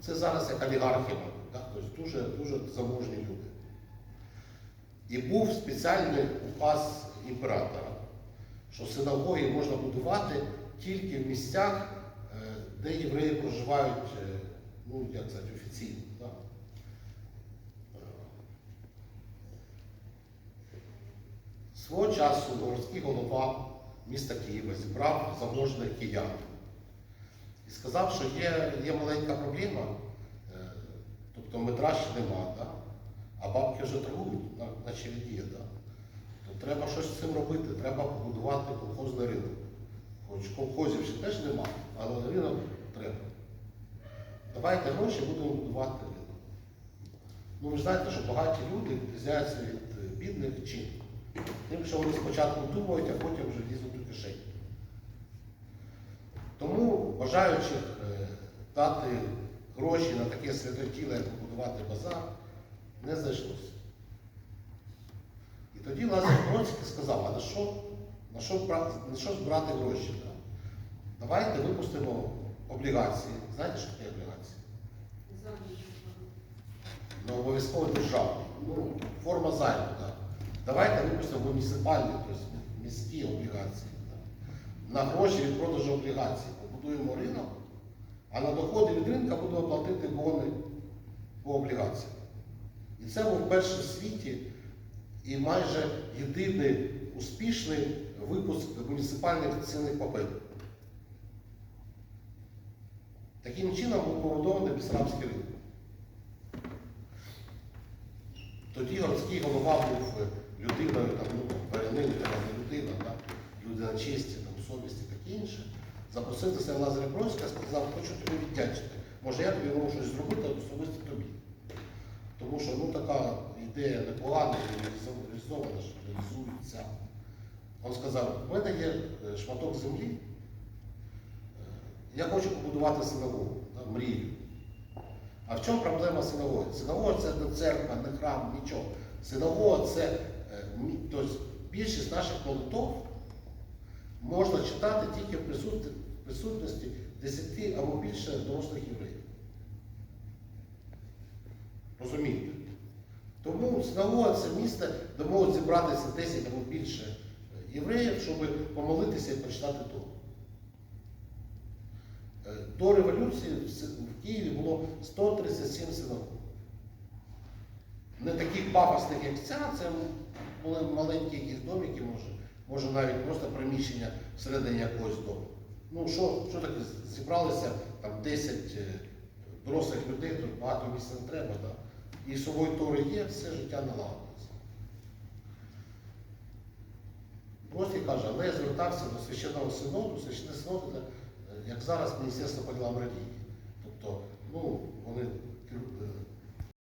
Це зараз як олігархи, тобто дуже, дуже заможні люди. І був спеціальний указ імператора, що синагоги можна будувати тільки в місцях, е, де євреї проживають, е, ну, як сказати, офіційно. Так? Е, Свого часу городський голова міста Києва зібрав заможних киян і сказав, що є, є маленька проблема, е, тобто метра ще нема, да? а бабки вже торгують на, на череді, да? то треба щось з цим робити, треба побудувати колхозний ринок. Хоч колхозів ще теж нема, але ринок треба. Давайте гроші будемо будувати ринок. Ну ви знаєте, що багаті люди відрізняються від е, бідних чим? Тим, що вони спочатку думають, а потім вже лізуть у кишені. Тому бажаючих е, дати гроші на таке святотіле, як побудувати базар, не знайшлося. І тоді Лазар Броцький сказав, а на що, на що, на що збирати гроші? да? Давайте випустимо облігації. Знаєте, що таке облігації? Ну, обов'язково державні. Ну, форма займу, так. Давайте випустимо муніципальні, тобто міські облігації. Так. На гроші від продажу облігацій побудуємо ринок, а на доходи від ринка будемо платити бони по облігаціям. І це був перший в світі і майже єдиний успішний випуск муніципальних цінних паперів. Таким чином був побудований Бісарабський ринок. Тоді городський голова був е, людиною, там, ну, дворянин, це не людина, да? людина честі, там, совісті, таке інше. Запросив до Лазаря Бронського, сказав, хочу тобі віддячити. Може, я тобі можу щось зробити, особисто тобі. Тому що ну, така ідея непогана, і реалізована, що реалізується. Він сказав, в мене є е, шматок землі, е, я хочу побудувати синагогу, мрію. А в чому проблема синагоги? Синагога це не церква, не храм, нічого. Синагога це е, тобто, більшість наших молитов можна читати тільки в в присутності 10 або більше дорослих євреїв. Розумієте? Тому синагога це місце, де можуть зібратися 10 або більше е, євреїв, щоб помолитися і прочитати Тору. Е, До революції в Києві було 137 синагог. Не таких пафосних, як ця, це були маленькі якісь домики, може, може навіть просто приміщення всередині якогось дому. Ну, що, що таке, зібралися там 10 е, дорослих людей, тут багато місця не треба, да? і собою тори є, все життя налагодиться. Бросі каже, але я звертався до священного синоду, священний синод, е, як зараз Міністерство по ділам релігії. Тобто, ну, вони е,